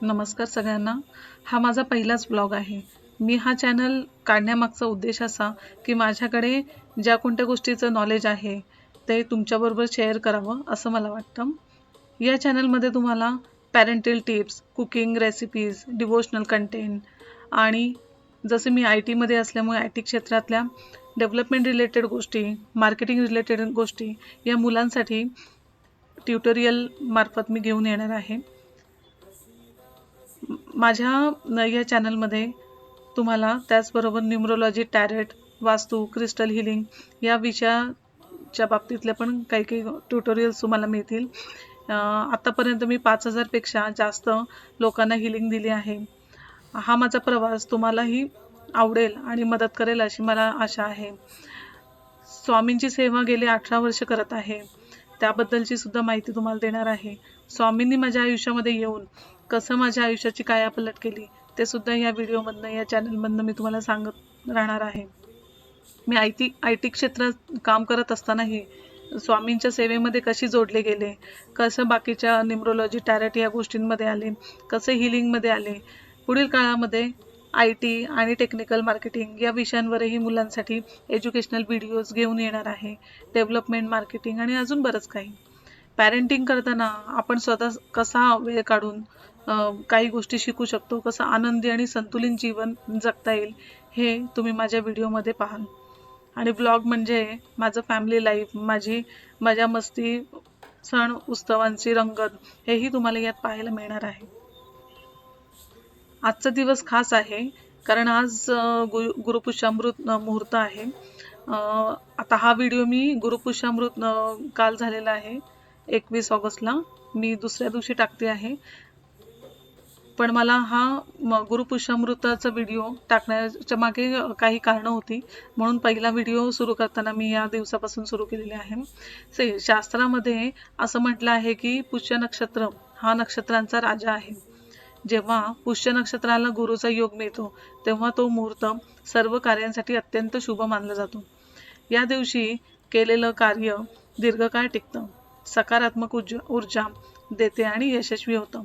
नमस्कार सगळ्यांना. हा माझा पहिलाच ब्लॉग आहे. मी हा चॅनल काढण्यामागचा उद्देश असा की माझ्याकडे ज्या कोणत्या गोष्टीचं नॉलेज आहे ते तुमच्याबरोबर शेअर करावं असं मला वाटतं. या चॅनलमध्ये तुम्हाला parental tips cooking recipes devotional content आणि जसे मी आय टीमध्ये असल्यामुळे आय टी क्षेत्रातल्या डेव्हलपमेंट रिलेटेड गोष्टी मार्केटिंग रिलेटेड गोष्टी या मुलांसाठी ट्युटोरियल मार्फत मी घेऊन येणार आहे. माझ्या या चॅनलमध्ये तुम्हाला त्याचबरोबर न्युमरोलॉजी टॅरेट वास्तू क्रिस्टल हिलिंग या विषयाच्या बाबतीतल्या पण काही काही ट्युटोरियल्स तुम्हाला मिळतील. आत्तापर्यंत मी पाच हजारपेक्षा जास्त लोकांना हिलिंग दिली आहे. हा माझा प्रवास तुम्हालाही आवडेल आणि मदत करेल अशी मला आशा आहे. स्वामींची सेवा गेले अठरा वर्ष करत आहे. त्याबद्दलची सुद्धा माहिती तुम्हाला देणार आहे. स्वामींनी माझ्या आयुष्यामध्ये येऊन कसं माझ्या आयुष्याची कायापलट केली ते सुद्धा या व्हिडिओमधनं या चॅनलमधनं मी तुम्हाला सांगत राहणार आहे. मी आय टी आय टी क्षेत्रात काम करत असतानाही स्वामींच्या सेवेमध्ये कशी जोडले गेले कसं बाकीच्या न्युमरोलॉजी टॅरेट या गोष्टींमध्ये आले कसे हिलिंगमध्ये आले पुढील काळामध्ये आय टी आणि टेक्निकल मार्केटिंग या विषयांवरही मुलांसाठी एज्युकेशनल व्हिडिओज घेऊन येणार आहे डेव्हलपमेंट मार्केटिंग आणि अजून बरंच काही. पॅरेंटिंग करताना आपण स्वतः कसा वेळ काढून काही गोष्टी शिकू शकतो. कसं आनंदी आणि संतुलित जीवन जगता येईल हे तुम्ही माझ्या व्हिडिओमध्ये पाहाल. आणि ब्लॉग म्हणजे माझं फॅमिली लाईफ माझी मजा मस्ती सण उत्सवांची रंगत हेही तुम्हाला यात पाहायला मिळणार आहे. आजचा दिवस खास आहे कारण आज गुरु गुरुपुष्यामृत मुहूर्त आहे. आता हा व्हिडिओ मी गुरुपुष्यामृत काल झालेला आहे एकवीस ऑगस्टला. मी दुसऱ्या दिवशी टाकते आहे. पण मला हा म- गुरुपुष्यामृताचा व्हिडिओ टाकण्याच्या मागे काही कारणं होती. म्हणून पहिला व्हिडिओ सुरू करताना मी या दिवसापासून सुरू केलेले आहे. से शास्त्रामध्ये असं म्हटलं आहे की पुष्य नक्षत्र हा नक्षत्रांचा राजा आहे. जेव्हा पुष्य नक्षत्राला गुरुचा योग मिळतो तेव्हा तो मुहूर्त सर्व कार्यांसाठी अत्यंत शुभ मानला जातो. या दिवशी केलेलं कार्य दीर्घकाळ टिकतं. सकारात्मक उर्ज- ऊर्जा देते आणि यशस्वी होतं.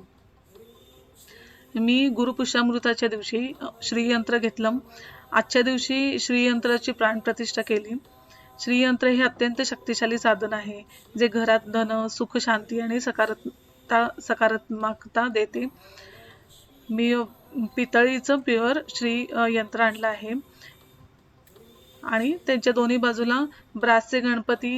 मी गुरुपुष्यामृताच्या दिवशी श्रीयंत्र घेतलं. आजच्या दिवशी श्रीयंत्राची प्राणप्रतिष्ठा केली. श्रीयंत्र हे अत्यंत शक्तिशाली साधन आहे जे घरात धन सुख शांती आणि सकारात्मता सकारात्मकता देते. मी पितळीचं प्युअर श्री यंत्र आणलं आहे. आणि त्यांच्या दोन्ही बाजूला ब्रासचे गणपती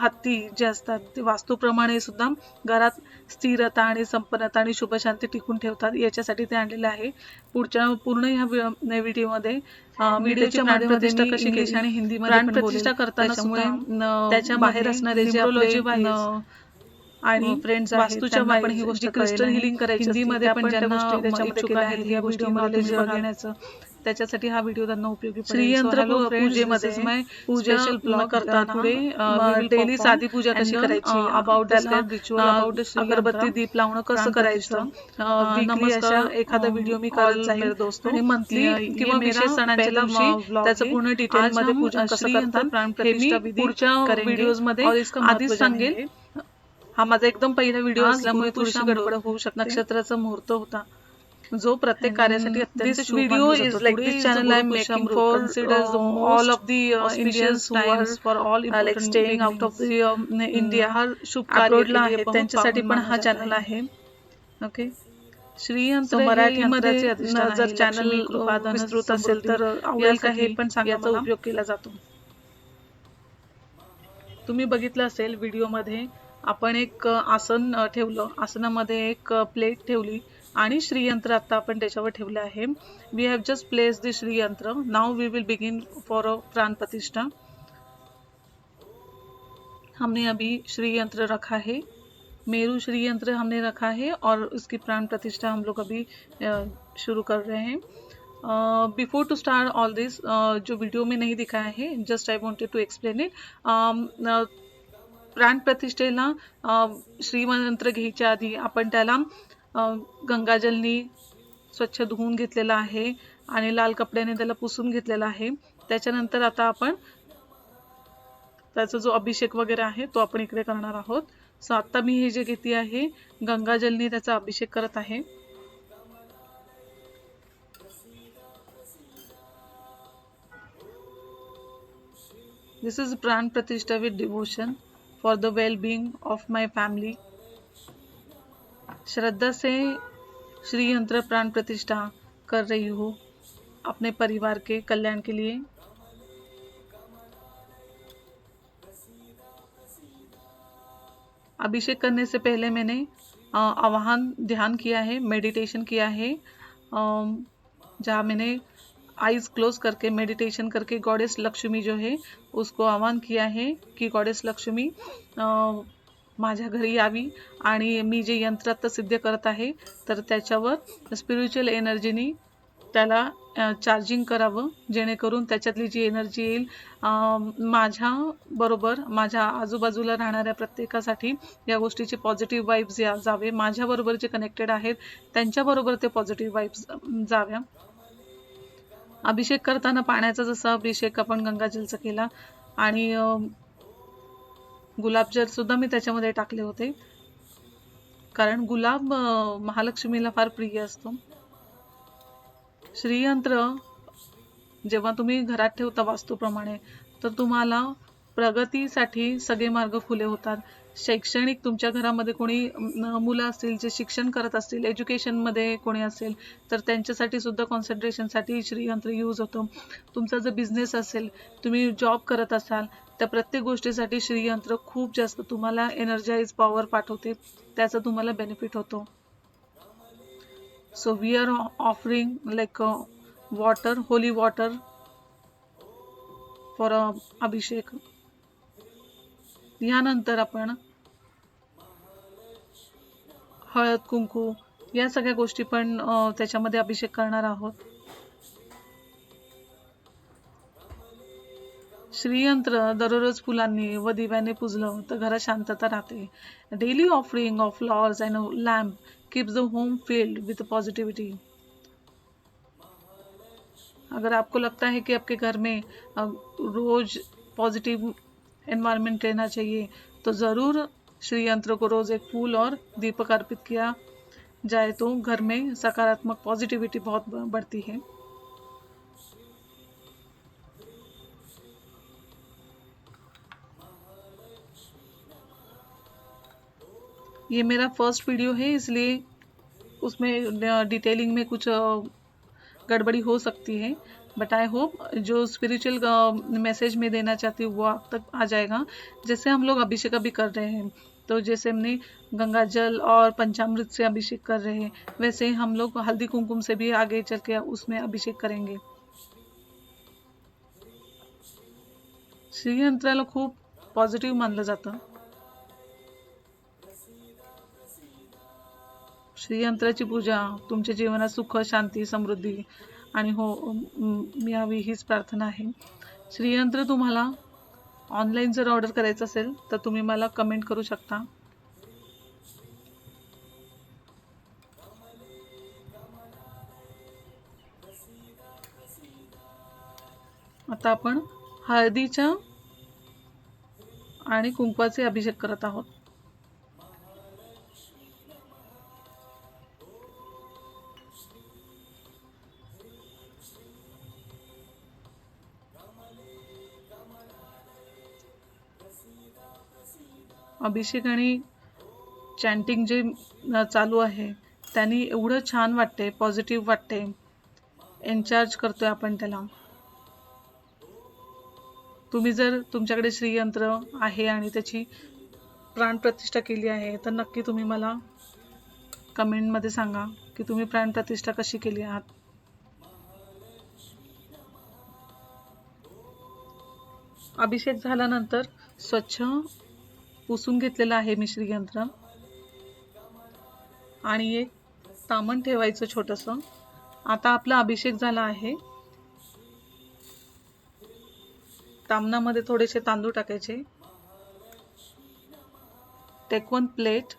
हत्ती जे असतात ते वास्तूप्रमाणे सुद्धा घरात स्थिरता आणि संपन्नता आणि शुभशांती टिकून ठेवतात. याच्यासाठी ते आणलेलं आहे. पुढच्या पूर्ण ह्या व्हि- व्हिडिओमध्ये अ, व्हिडिओच्या माध्यमामध्ये मी कशी केली. आणि हिंदीमध्ये प्रतिष्ठा. करताना त्याच्या बाहेर असणारे जे आणि फ्रेंड्स वास्तूच्या बाहेर ही गोष्ट क्रिस्टल हिलिंग करायची हिंदीमध्ये आपण पण ज्यांना ज्यांना त्याच्यामध्ये इच्छुक केल्या आहेत आहेत या या गोष्टी व्हिडिओमध्ये knowledge तुम्ही बघण्याचं. त्याच्यासाठी हा व्हिडिओ त्यांना उपयोगी. श्रीयंत्र पूजेमध्ये पूजा न will daily perform साधी पूजा कशी करायची, about the श्रीयंत्र, अगरबत्ती दीप लावणं कसं करायचं? नमस्कार एखादा व्हिडिओ मी करत जाईल दोस्तों, आणि मंथली किंवा विशेष सणांच्या दिवशी त्याचं. पूर्ण आज डिटेलमध्ये हम पूजन कसं करतात प्राणप्रतिष्ठा मी विधी पुढच्या इसका महत्त्व आधीच सांगेल. हा माझा एकदम पहिला व्हिडिओ असल्यामुळे गुरुपुष्यामृत गडबड होऊ शकते. नक्षत्राचा मुहूर्त होता. जो प्रत्येक कार्यासाठी अत्यंत this शुभ video मानला is जातो. like Today's this channel I am Guru making Pushamrut for considers the uh, most all of the uh, uh, the um, India हर शुभ कार्य अब्रोडला के लिए आहेत बहुत त्यांच्यासाठी पण हा चॅनल है. आहे ओके श्रीयंत्र हे मराठी मध्ये जर आहे. चॅनल विस्तृत असेल तर आवडेल का हे पण सांगा याचा मला. उपयोग केला जातो तुम्ही बघितलं असेल व्हिडिओमध्ये आपण एक आसन ठेवलं आसनामध्ये एक प्लेट ठेवली आणि श्रीयंत्र आत्ता आपण त्याच्यावर ठेवलं आहे. We have just place the Shriyantra now we will begin for a pran pratishtha हमने अभी श्रीयंत्र रखा है. मेरू श्रीयंत्र हमने रखा है और उसकी प्राण प्रतिष्ठा हम लोग अभी शुरू कर रहे हैं. Before to start all this जो वीडियो में नहीं दिखाया है just I wanted to explain it प्राण प्रतिष्ठेला श्रीमंत्र घ्यायच्या आधी आपण त्याला गंगाजलनी स्वच्छ धुवून घेतलेला आहे आणि लाल कपड्याने त्याला पुसून घेतलेला आहे. त्याच्यानंतर आता आपण त्याचा जो अभिषेक वगैरे आहे तो आपण इकडे करणार आहोत. सो आत्ता मी हे जे घेते आहे गंगाजलने त्याचा अभिषेक करत आहे. This is pran pratishtha with devotion for the well being of my family श्रद्धा से श्री यंत्र प्राण प्रतिष्ठा कर रही हूँ अपने परिवार के कल्याण के लिए। अभिषेक करने से पहले मैंने आवाहन, ध्यान किया है मेडिटेशन किया है जहाँ मैंने आईज क्लोज करके मेडिटेशन करके गॉडेस लक्ष्मी जो है, उसको आह्वान किया है कि गॉडेस लक्ष्मी माझ्या घरी यावी आणि मी जे यंत्रात सिद्ध करत आहे तर त्याच्यावर स्पिरिच्युअल एनर्जीनी त्याला चार्जिंग करावं जेणेकरून त्याच्यातली जी एनर्जी येईल माझ्याबरोबर माझ्या बरोबर माझ्या आजूबाजूला राहणाऱ्या प्रत्येकासाठी या गोष्टीचे पॉझिटिव्ह वाईब्स या जावे. माझ्याबरोबर जे कनेक्टेड आहेत त्यांच्याबरोबर ते पॉझिटिव्ह वाईब्स जाव्या. अभिषेक करताना पाण्याचा जसा अभिषेक आपण गंगाजलचा केला आणि अं, गुलाबजल सुद्धा मी त्याच्यामध्ये टाकले होते. कारण गुलाब महालक्ष्मीला फार प्रिय असतो. श्रीयंत्र जेव्हा तुम्ही घरात ठेवता वास्तूप्रमाणे तर तुम्हाला प्रगतीसाठी सगळे मार्ग खुले होतात. शैक्षणिक तुमच्या घरामध्ये कोणी मुलं असतील जे शिक्षण करत असतील एज्युकेशनमध्ये कोणी असेल तर त्यांच्यासाठी सुद्धा कॉन्सन्ट्रेशनसाठी श्रीयंत्र यूज होतो. तुमचा जर बिझनेस असेल तुम्ही जॉब करत असाल त्या प्रत्येक गोष्टीसाठी श्रीयंत्र खूप जास्त तुम्हाला एनर्जाइज पॉवर पाठवते. त्याचा तुम्हाला बेनिफिट होतो. So we are offering like water holy water for abhishek यानंतर आपण हळद कुंकू या सगळ्या गोष्टी पण uh, त्याच्यामध्ये अभिषेक करणार आहोत. श्रीयंत्र दररोज फुलांनी व दिव्याने पुजलं तर घरात शांतता राहते. Daily offering of flowers and lamp keeps the home filled with positivity अगर आपको लगता है कि आपके घर में रोज पॉजिटिव एनवायरनमेंट रहना चाहिए तो ज़रूर श्री यंत्र को रोज़ एक फूल और दीपक अर्पित किया जाए तो घर में सकारात्मक पॉजिटिविटी बहुत बढ़ती है। ये मेरा फ़र्स्ट वीडियो है, इसलिए उसमें डिटेलिंग में कुछ गड़बड़ी हो सकती है। बट आई होप जो स्पिरिचुअल मैसेज में देना चाहती हूँ, वो आप तक आ जाएगा। जैसे हम लोग अभिषेक अभी कर रहे हैं तो जैसे हमने गंगा जल और पंचामृत से अभिषेक कर रहे हैं, वैसे हम लोग हल्दी कुमकुम से भी आगे चल के उसमें अभिषेक करेंगे। श्रीयंत्राला खूप पॉझिटिव्ह मानलं जातं। श्रीयंत्राची पूजा तुमच्या जीवनात सुख शांती समृद्धी आणि हो म, मिळावी हीच प्रार्थना आहे. श्रीयंत्र तुम्हाला ऑनलाईन जर ऑर्डर करायचं असेल तर तुम्ही मला कमेंट करू शकता. आता आपण हळदीच्या आणि कुंकवाचे अभिषेक करत आहोत. अभिषेक आणि चॅन्टिंग जे चालू आहे त्यांनी एवढं छान वाटते पॉझिटिव्ह वाटते एनचार्ज करतोय आपण त्याला. तुम्ही जर तुमच्याकडे श्रीयंत्र आहे आणि त्याची प्राणप्रतिष्ठा केली आहे तर नक्की तुम्ही मला कमेंटमध्ये सांगा की तुम्ही प्राणप्रतिष्ठा कशी केली आहात. अभिषेक झाल्यानंतर स्वच्छ पुसून घेतलेलं आहे मिश्री यंत्र. आणि एक तामण ठेवायचं छोटंसं. आता आपला अभिषेक झाला आहे. तामणामध्ये थोडेसे तांदूळ टाकायचे. Take one plate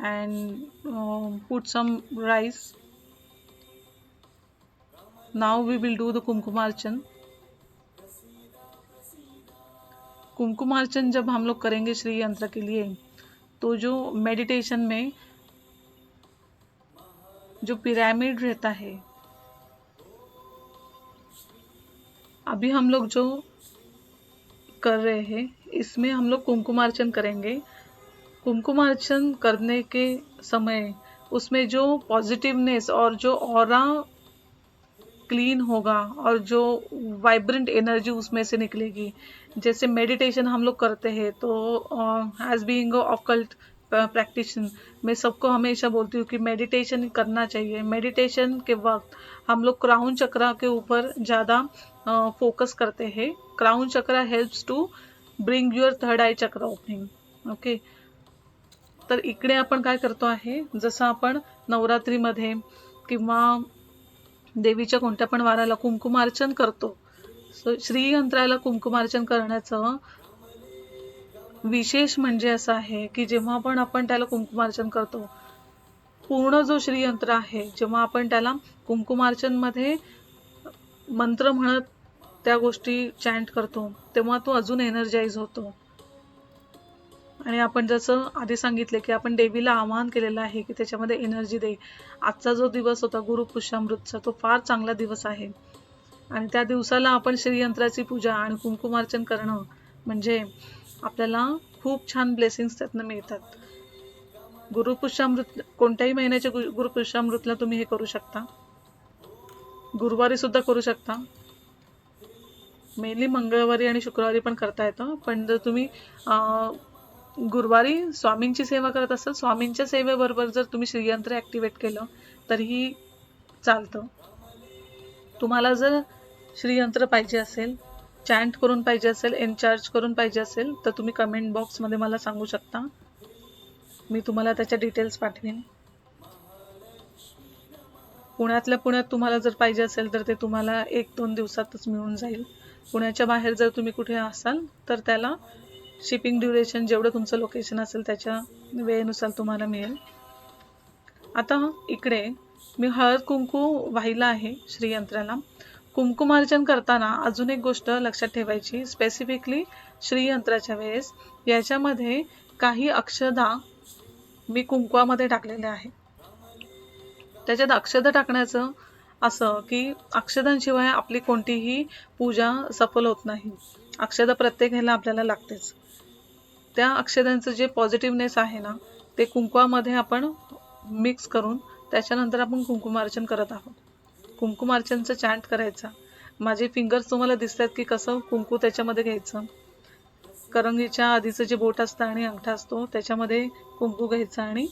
and put some rice now we will do the kumkumarchan kumkumarchan जब हम लोग करेंगे श्री यंत्र के लिए तो जो मेडिटेशन में जो पिरामिड रहता है, अभी हम लोग जो कर रहे हैं, इसमें हम लोग कुमकुमार्चन करेंगे। कुमकुमार्चन करने के समय, उसमें जो पॉजिटिवनेस और जो ऑरा क्लीन होगा और जो वाइब्रेंट एनर्जी उसमें से निकलेगी। जैसे मेडिटेशन हम लोग करते हैं तो एज बीइंग ऑकल्ट प्रैक्टिशन मैं सबको हमेशा बोलती हूँ कि मेडिटेशन करना चाहिए। मेडिटेशन के वक्त हम लोग क्राउन चक्रा के ऊपर ज़्यादा फोकस करते हैं। Crown chakra helps to bring your third eye chakra opening okay तर इकडे आपण काय करतो आहे? जसं आपण नवरात्रीमध्ये किंवा देवीच्या कोणत्या पण वाराला कुंकुमार्चन करतो. सो श्रीयंत्राला कुंकुमार्चन करण्याचं विशेष म्हणजे असं आहे की जेव्हा पण आपण त्याला कुंकुमार्चन करतो पूर्ण जो श्रीयंत्र आहे जेव्हा आपण त्याला कुंकुमार्चनमध्ये मंत्र म्हणत त्या गोष्टी चॅन्ट करतो तेव्हा तो अजून एनर्जाईज होतो. आणि आपण जसं आधी सांगितले की आपण देवीला आवाहन केलेलं आहे की त्याच्यामध्ये एनर्जी दे. आजचा जो दिवस होता गुरुपुष्यामृतचा तो फार चांगला दिवस आहे. आणि त्या दिवसाला आपण श्रीयंत्राची पूजा आणि कुंकुमार्चन करणं म्हणजे आपल्याला खूप छान ब्लेसिंग्स त्यातनं मिळतात. गुरुपुष्यामृत कोणत्याही महिन्याच्या गु गुरुपुष्यामृतला तुम्ही हे करू शकता. गुरुवारी सुद्धा करू शकता. मेनली मंगळवारी आणि शुक्रवारी पण करता येतं. पण जर तुम्ही गुरुवारी स्वामींची सेवा करत असाल स्वामींच्या सेवेबरोबर जर तुम्ही श्रीयंत्र ॲक्टिवेट केलं तरीही चालतं. तुम्हाला जर श्रीयंत्र पाहिजे असेल चॅन्ट करून पाहिजे असेल एनचार्ज करून पाहिजे असेल तर तुम्ही कमेंट बॉक्समध्ये मला सांगू शकता. मी तुम्हाला त्याच्या डिटेल्स पाठवेन. पुण्यातल्या पुण्यात तुम्हाला जर पाहिजे असेल तर ते तुम्हाला एक दोन दिवसातच मिळून जाईल. पुण्याच्या बाहेर जर तुम्ही कुठे असाल तर त्याला शिपिंग ड्युरेशन जेवढं तुमचं लोकेशन असेल त्याच्या वेळेनुसार तुम्हाला मिळेल. आता इकडे मी हळद कुंकू वाहिला आहे श्रीयंत्राला. कुंकुमार्जन करताना अजून एक गोष्ट लक्षात ठेवायची स्पेसिफिकली श्रीयंत्राच्या वेळेस. याच्यामध्ये काही अक्षदा मी कुंकुवामध्ये टाकलेल्या आहे त्याच्यात अक्षदा टाकण्याचं असं की अक्षदांशिवाय आपली कोणतीही पूजा सफल होत नाही. अक्षदा प्रत्येक ह्याला आपल्याला लागतेच. त्या अक्षदांचं जे पॉझिटिव्हनेस आहे ना ते कुंकवामध्ये आपण मिक्स करून त्याच्यानंतर आपण कुंकुमार्चन करत आहोत. कुंकुमार्चनचं चॅन्ट करायचा. माझे फिंगर्स तुम्हाला दिसतात की कसं कुंकू त्याच्यामध्ये घ्यायचं. करंगीच्या आधीचं जे बोट असतं आणि अंगठा असतो त्याच्यामध्ये कुंकू घ्यायचा आणि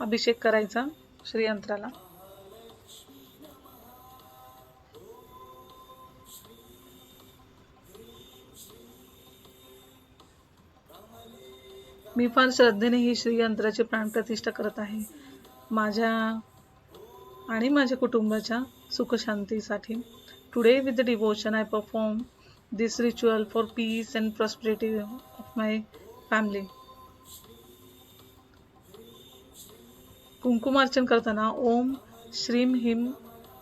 अभिषेक करायचा श्रीयंत्राला. मी फार श्रद्धेने ही श्रीयंत्राची प्राणप्रतिष्ठा करत आहे. माझ्या आणि माझ्या कुटुंबाच्या सुखशांतीसाठी today with the devotion I perform this ritual for peace and prosperity of my family कुंकुमार्चन करताना ओम श्रीम हिम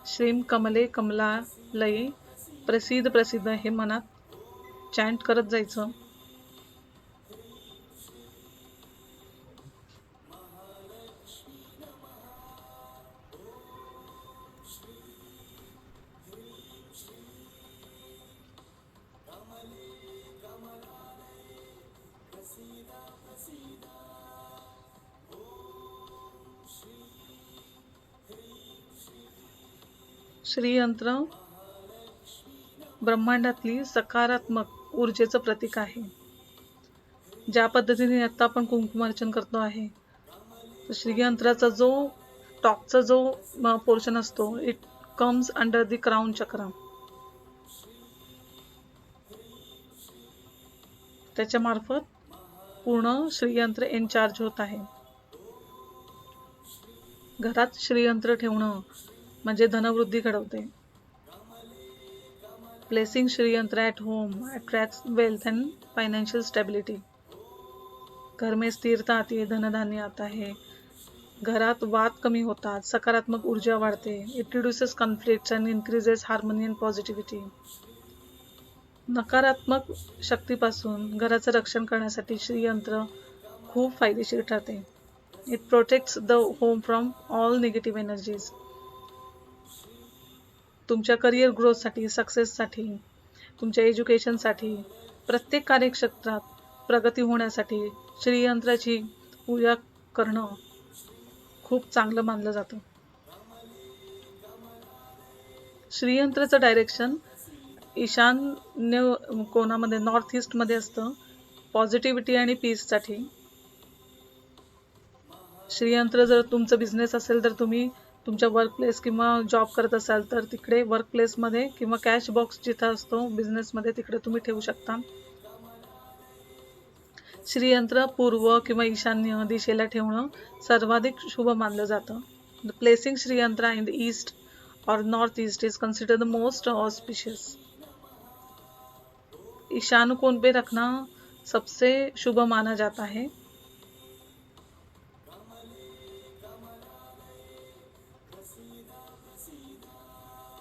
श्रीम कमले कमला लये प्रसिद्ध प्रसिद्ध हे मनात चॅन्ट करत जायचं. श्रीयंत्र ब्रह्मांडातली सकारात्मक ऊर्जेचं प्रतीक आहे. ज्या पद्धतीने आत्ता आपण कुंकुमार्चन करतो आहे श्रीयंत्राचा जो टॉपचा जो पोर्शन असतो it comes under the crown chakra त्याच्यामार्फत पूर्ण श्रीयंत्र इनचार्ज होत आहे. घरात श्रीयंत्र ठेवणं म्हणजे धनवृद्धी घडवते. Placing Shriyantra at home attract wealth and financial stability घर में स्थिरता आती धनधान्य आता है घरात वाद कमी होतात सकारात्मक ऊर्जा वाढते. It reduces conflict and increases harmony and positivity नकारात्मक शक्तीपासून घराचं रक्षण करण्यासाठी श्रीयंत्र खूप फायदेशीर ठरते. It protects the home from all negative energies तुमच्या करिअर ग्रोथसाठी सक्सेससाठी तुमच्या एज्युकेशनसाठी प्रत्येक कार्यक्षेत्रात प्रगती होण्यासाठी श्रीयंत्राची पूजा करणं खूप चांगलं मानलं जातं. श्रीयंत्राचं डायरेक्शन ईशान्य कोणामध्ये नॉर्थ ईस्टमध्ये असतं. पॉझिटिव्हिटी आणि पीससाठी श्रीयंत्र जर तुमचं बिझनेस असेल तर तुम्ही तुमच्या वर्क प्लेस किंवा जॉब करत असाल तर तिकडे वर्क प्लेसमध्ये किंवा कॅश बॉक्स जिथं असतो बिझनेसमध्ये तिकडे तुम्ही ठेवू शकता. श्रीयंत्र पूर्व किंवा ईशान्य दिशेला ठेवणं सर्वाधिक शुभ मानलं जातं. Placing Shriyantra in the east और north east is consider the most auspicious Ishan कोण पे रखना सबसे शुभ माना जाता है.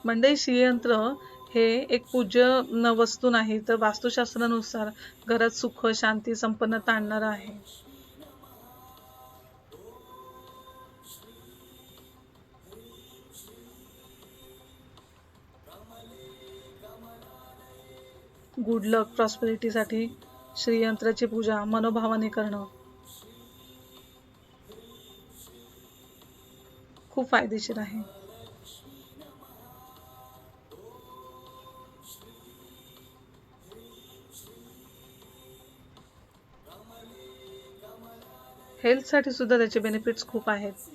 मंडई श्रीयंत्र हे एक पूज्य न वस्तू नाही तर वास्तुशास्त्रानुसार घरात सुख शांती संपन्नता आणणार आहे. गुड लक प्रॉस्पेरिटीसाठी श्रीयंत्राची पूजा मनोभावाने करणं. खूप फायदेशीर आहे. हेल्थसाठी सुद्धा बेनिफिट्स खूप आहेत.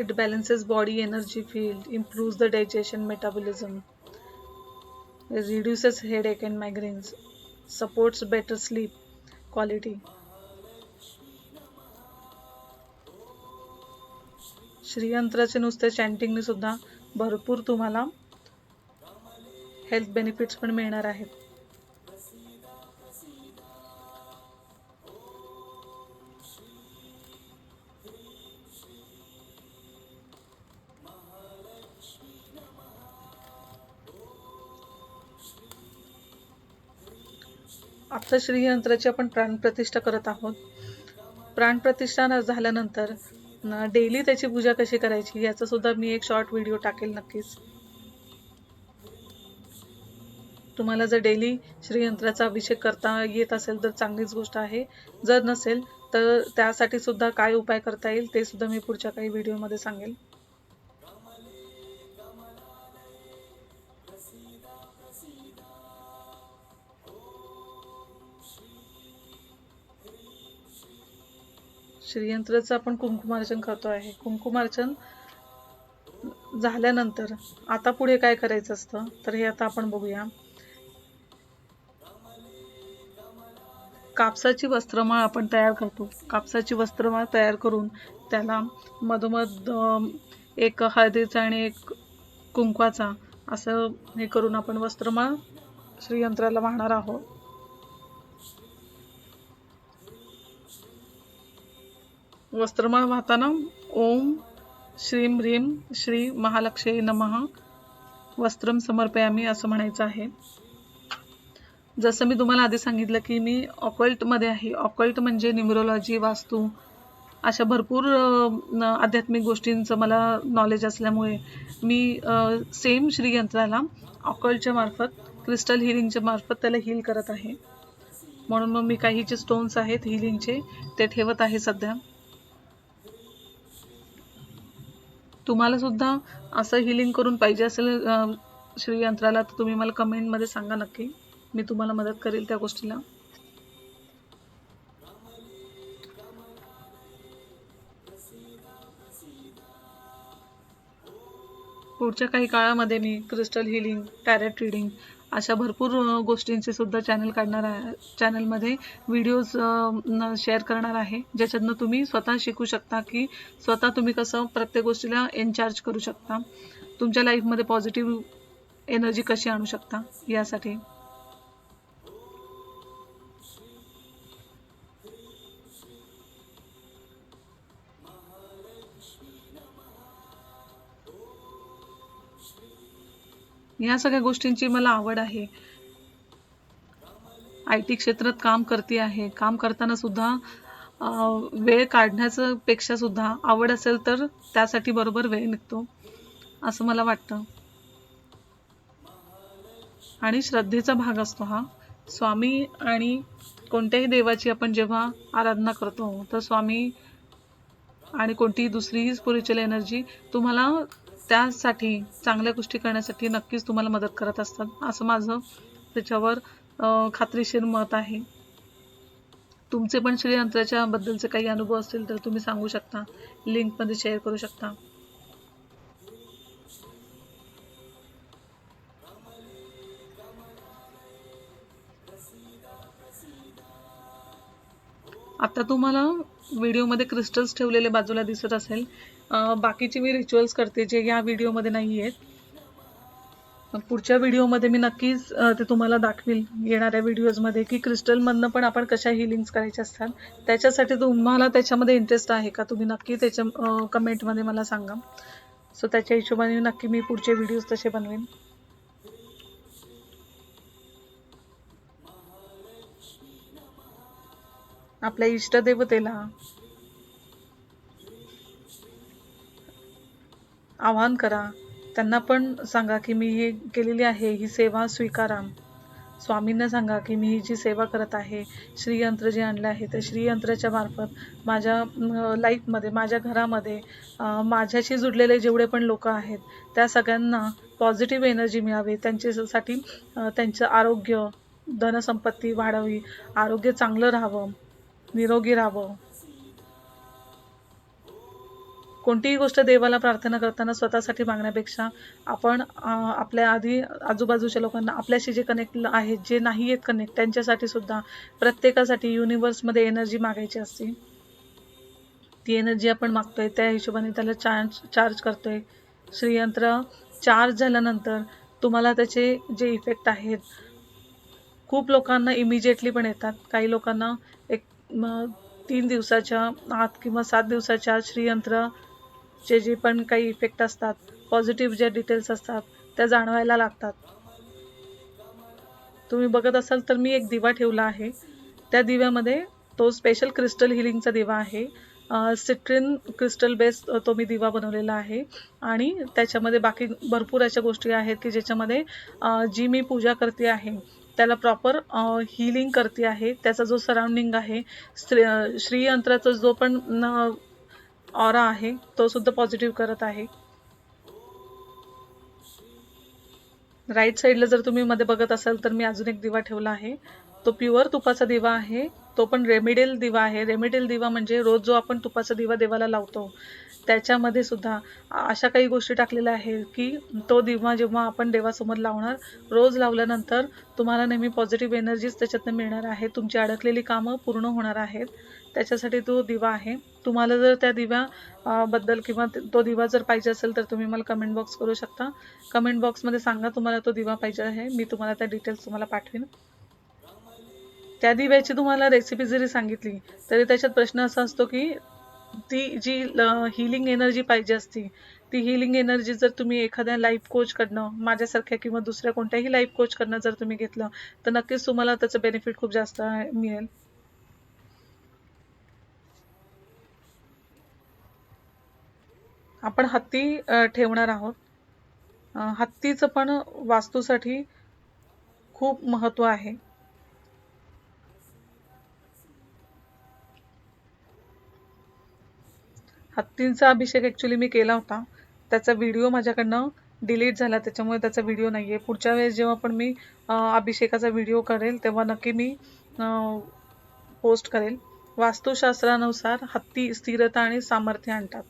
It balances body energy field improves the digestion metabolism reduces headache and migraines supports better sleep quality श्रीयंत्राचे नुसते चॅन्टिंगने सुद्धा भरपूर तुम्हाला हेल्थ बेनिफिट्स पण मिळणार आहेत. आता श्रीयंत्राची आपण प्राणप्रतिष्ठा करत आहोत. प्राणप्रतिष्ठा झाल्यानंतर डेली त्याची पूजा कशी करायची याचा सुद्धा मी एक शॉर्ट व्हिडिओ टाकेल नक्कीच. तुम्हाला जर डेली श्रीयंत्राचा अभिषेक करता येत असेल तर चांगलीच गोष्ट आहे. जर नसेल तर त्यासाठी सुद्धा काय उपाय करता येईल ते सुद्धा मी पुढच्या काही व्हिडिओमध्ये सांगेल. श्रीयंत्राचं आपण कुंकुमार्चन करतो आहे. कुंकुमार्चन झाल्यानंतर आता पुढे काय करायचं असतं तर हे आता आपण बघूया. कापसाची वस्त्रमाळ आपण तयार करतो. कापसाची वस्त्रमाळ तयार करून त्याला मधोमध एक हळदीचा आणि एक कुंकवाचा असं हे करून आपण वस्त्रमाळ श्रीयंत्राला वाहणार आहोत. वस्त्रमाळ वाहताना ओम श्रीम ह्रीम श्री महालक्ष्मी नमः. वस्त्रम समर्पयामी असं म्हणायचं आहे. जसं मी तुम्हाला आधी सांगितलं की मी ऑकल्टमध्ये आहे. ऑकल्ट म्हणजे न्युमरोलॉजी वास्तू अशा भरपूर आध्यात्मिक गोष्टींचं मला नॉलेज असल्यामुळे मी सेम श्रीयंत्राला ऑकल्टच्या मार्फत क्रिस्टल हिलिंगच्या मार्फत त्याला हील करत आहे. म्हणून मग मी काही जे स्टोन्स आहेत हिलिंगचे ते ठेवत आहे सध्या. तुम्हाला सुद्धा असं हिलिंग करून पाहिजे असेल श्रीयंत्राला तर तुम्ही मला कमेंटमध्ये सांगा नक्की. मी तुम्हाला मदत करेल त्या गोष्टीला. पुढच्या काही काळामध्ये मी क्रिस्टल हिलिंग टॅरेट रिडिंग अशा भरपूर गोष्टींचे सुद्धा चॅनल काढणार आहे चॅनलमध्ये व्हिडिओज शेअर करणार आहे. ज्याच्यातनं तुम्ही स्वतः शिकू शकता की स्वतः तुम्ही कसं प्रत्येक गोष्टीला एनचार्ज करू शकता. तुमच्या लाईफमध्ये पॉझिटिव्ह एनर्जी कशी आणू शकता यासाठी. या सगळ्या गोष्टींची मला आवड आहे. आय टी क्षेत्रात काम करते आहे. काम करताना सुद्धा वेळ काढण्याचं पेक्षा सुद्धा आवड असेल तर त्यासाठी बरोबर वेळ निघतो असं मला वाटतं. आणि श्रद्धेचा भाग असतो हा. स्वामी आणि कोणत्याही देवाची आपण जेव्हा आराधना करतो तर स्वामी आणि कोणतीही दुसरीही स्पिरिच्युअल एनर्जी तुम्हाला त्यासाठी चांगल्या गोष्टी करण्यासाठी नक्कीच तुम्हाला मदत करत असतात. असं माझं त्याच्यावर खात्रीशीर मत आहे. तुमचे पण श्रीयंत्राच्या बद्दलचे काही अनुभव असतील तर तुम्ही सांगू शकता. लिंकमध्ये शेअर करू शकता. आता तुम्हाला व्हिडिओमध्ये क्रिस्टल्स ठेवलेले बाजूला दिसत असेल. बाकीचे मी रिच्युअल्स करते जे या व्हिडिओमध्ये नाही आहेत. पुढच्या व्हिडिओमध्ये मी नक्कीच ते तुम्हाला दाखवील येणाऱ्या व्हिडिओजमध्ये की क्रिस्टलमधनं पण आपण कशा हिलिंग्स करायच्या असतात. त्याच्यासाठी तुम्हाला त्याच्यामध्ये इंटरेस्ट आहे का? तुम्ही नक्की त्याच्या कमेंटमध्ये मला सांगा. सो त्याच्या हिशोबाने नक्की मी पुढचे व्हिडिओज तसे बनवेन. आपल्या इष्टदेवतेला. आवाहन करा. त्यांना पण सांगा की मी हे केलेली आहे ही सेवा स्वीकारा स्वामींना सांगा की मी ही जी सेवा करत आहे श्रीयंत्र जे आणलं आहे ते श्रीयंत्राच्या मार्फत माझ्या लाईफमध्ये माझ्या घरामध्ये माझ्याशी जुडलेले जेवढे पण लोक आहेत त्या सगळ्यांना पॉझिटिव्ह एनर्जी मिळावी त्यांच्यासाठी त्यांचं आरोग्य धनसंपत्ती वाढावी आरोग्य चांगलं राहावं. निरोगी राहावं. कोणतीही गोष्ट देवाला प्रार्थना करताना स्वतःसाठी मागण्यापेक्षा आपण आपल्या आधी आजूबाजूच्या लोकांना आपल्याशी जे कनेक्ट आहेत जे नाही आहेत कनेक्ट त्यांच्यासाठी सुद्धा प्रत्येकासाठी युनिवर्समध्ये एनर्जी मागायची असते. ती एनर्जी आपण मागतोय त्या हिशोबाने त्याला चार्ज चार्ज करतोय. श्रीयंत्र चार्ज झाल्यानंतर तुम्हाला त्याचे जे इफेक्ट आहेत खूप लोकांना इमिजिएटली पण येतात. काही लोकांना एक मग तीन दिवसाच्या आत किंवा सात दिवसाच्या आत श्रीयंत्रचे जे पण काही इफेक्ट असतात पॉझिटिव्ह ज्या डिटेल्स असतात त्या जाणवायला लागतात. तुम्ही बघत असाल तर मी एक दिवा ठेवला आहे. त्या दिव्यामध्ये तो स्पेशल क्रिस्टल हिलिंगचा दिवा आहे. सिट्रिन क्रिस्टल बेस तो मी दिवा बनवलेला आहे. आणि त्याच्यामध्ये बाकी भरपूर अशा गोष्टी आहेत की ज्याच्यामध्ये जी मी पूजा करते आहे त्याला प्रॉपर हिलिंग करते आहे. त्याचा जो सराउंडिंग आहे श्री श्रीयंत्राचा जो पण ऑरा आहे तो सुद्धा पॉझिटिव्ह करत आहे. राईट साईडला जर तुम्ही मध्ये बघत असाल तर मी अजून एक दिवा ठेवला आहे. तो प्युअर तुपाचा दिवा आहे. तो पण रेमिडेल दिवा आहे. रेमिडेल दिवा म्हणजे रोज जो आपण तुपाचा दिवा देवाला लावतो त्याच्यामध्ये सुद्धा अशा काही गोष्टी टाकलेल्या आहेत की तो दिवा जेव्हा आपण देवासमोर लावणार रोज लावल्यानंतर तुम्हाला नेहमी पॉझिटिव्ह एनर्जीज त्याच्यातनं मिळणार आहे तुमची अडकलेली कामं पूर्ण होणार आहेत. त्याच्यासाठी तो दिवा आहे. तुम्हाला जर त्या दिव्या बद्दल किंवा तो दिवा जर पाहिजे असेल तर तुम्ही मला कमेंट बॉक्स करू शकता. कमेंट बॉक्समध्ये सांगा तुम्हाला तो दिवा पाहिजे आहे. मी तुम्हाला त्या डिटेल्स तुम्हाला पाठवेन. त्या दिव्याची तुम्हाला रेसिपी जरी सांगितली तरी त्याच्यात प्रश्न असा असतो की ती जी हिलिंग एनर्जी पाहिजे असती ती हिलिंग एनर्जी जर तुम्ही एखाद्या लाईफ कोचकडनं माझ्यासारख्या किंवा दुसऱ्या कोणत्याही लाईफ कोचकडनं जर तुम्ही घेतलं तर नक्कीच तुम्हाला त्याचं बेनिफिट खूप जास्त मिळेल. आपण हत्ती ठेवणार आहोत. हत्तीचं पण वास्तूसाठी खूप महत्त्व आहे. हत्तींचा अभिषेक ॲक्च्युली मी केला होता. त्याचा व्हिडिओ माझ्याकडनं डिलीट झाला. त्याच्यामुळे त्याचा व्हिडिओ नाही आहे पुढच्या वेळेस जेव्हा पण मी अभिषेकाचा व्हिडिओ करेल तेव्हा नक्की मी पोस्ट करेल. वास्तुशास्त्रानुसार हत्ती स्थिरता आणि सामर्थ्य आणतात.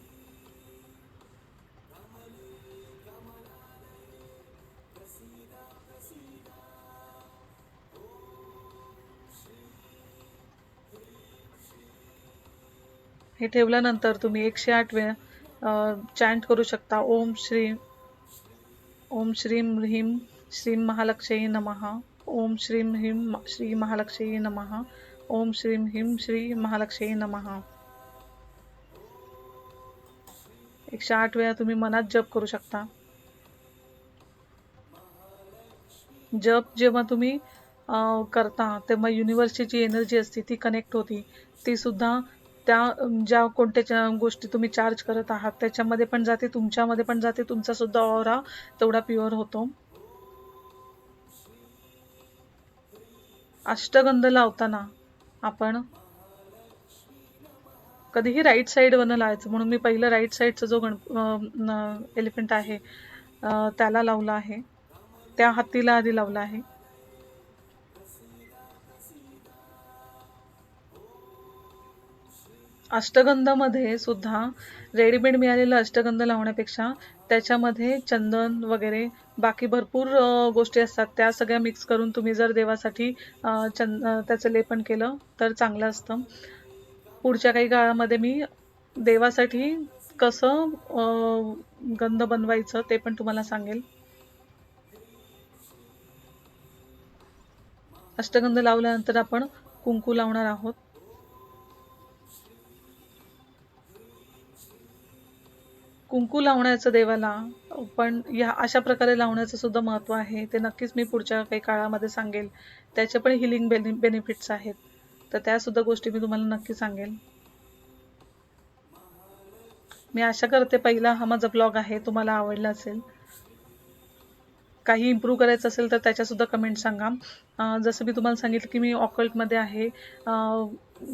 हे ठेवल्यानंतर तुम्ही एकशे आठ वेळ चॅन्ट करू शकता. ओम श्री, ओम श्रीम ह्रीम श्रीम महालक्ष्मी नमः. ओम श्रीम ह्रीम श्री महालक्ष्मी नमः. ओम श्रीम ह्रीम श्री महालक्ष्मी नमः. एकशे आठ वेळा तुम्ही मनात जप करू शकता. जप जेव्हा तुम्ही करता, तेव्हा युनिवर्सची जी एनर्जी असते, ती कनेक्ट होती. ती सुद्धा त्या ज्या कोणत्याच्या गोष्टी तुम्ही चार्ज करत आहात त्याच्यामध्ये पण जाते तुमच्यामध्ये पण जाते तुमचा सुद्धा ऑरा तेवढा प्युअर होतो. अष्टगंध लावताना आपण कधीही राईट साईडवरनं लावायचं. म्हणून मी पहिलं राईट साईडचा जो गण एलिफंट आहे त्याला लावला आहे. त्या हत्तीला आधी लावला आहे. अष्टगंधामध्ये सुद्धा रेडीमेड मिळालेलं अष्टगंध लावण्यापेक्षा त्याच्यामध्ये चंदन वगैरे बाकी भरपूर गोष्टी असतात. त्या सगळ्या मिक्स करून तुम्ही जर देवासाठी चंद त्याचं लेपन केलं तर चांगलं असतं. पुढच्या काही काळामध्ये मी देवासाठी कसं गंध बनवायचं ते पण तुम्हाला सांगेल. अष्टगंध लावल्यानंतर आपण कुंकू लावणार आहोत. कुंकू लावण्याचं देवाला पण ह्या अशा प्रकारे लावण्याचं सुद्धा महत्त्व आहे. ते नक्कीच मी पुढच्या काही काळामध्ये सांगेल. त्याचे पण हिलिंग बेनि बेनिफिट्स आहेत. तर त्यासुद्धा गोष्टी मी तुम्हाला नक्की सांगेल. मी आशा करते पहिला हा माझा ब्लॉग आहे. तुम्हाला आवडला असेल. काही इम्प्रूव्ह करायचं असेल तर त्याच्यासुद्धा कमेंट सांगा. जसं मी तुम्हाला सांगितलं की मी ऑकल्टमध्ये आहे.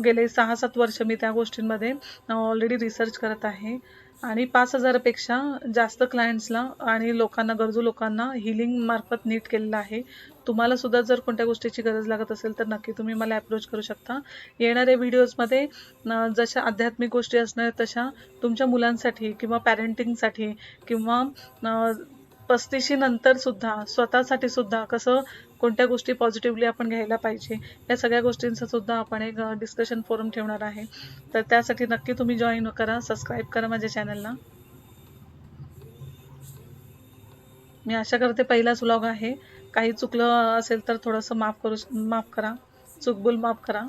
गेले सहा सात वर्ष मी त्या गोष्टींमध्ये ऑलरेडी रिसर्च करत आहे. आणि पाच हजारापेक्षा जास्त क्लायंट्सला आणि लोकांना गरजू लोकांना हिलिंग मार्फत नीट केलेलं आहे. तुम्हाला सुद्धा जर कोणत्या गोष्टीची गरज लागत असेल तर नक्की तुम्ही मला अप्रोच करू शकता. येणाऱ्या व्हिडिओजमध्ये जशा आध्यात्मिक गोष्टी असणार तशा तुमच्या मुलांसाठी किंवा पॅरेंटिंगसाठी किंवा पस्तीशी नंतर सुद्धा स्वतःसाठी सुद्धा कसं कोणत्या गोष्टी पॉझिटिव्हली आपण घ्यायला पाहिजे या सगळ्या गोष्टींचं सुद्धा आपण एक डिस्कशन फोरम ठेवणार आहे. तर त्यासाठी नक्की तुम्ही जॉईन करा सबस्क्राईब करा माझ्या चॅनलला मी आशा करते पहिलाच व्लॉग आहे. काही चुकलं असेल तर थोडंसं माफ करू माफ करा. चुकबुल माफ करा.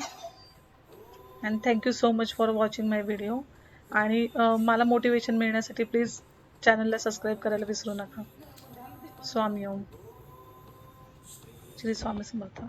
And thank you so much for watching my video आणि मला मोटिवेशन मिळण्यासाठी प्लीज चॅनलला सबस्क्राईब करायला विसरू नका. स्वामी ओम श्री स्वामी समर्थ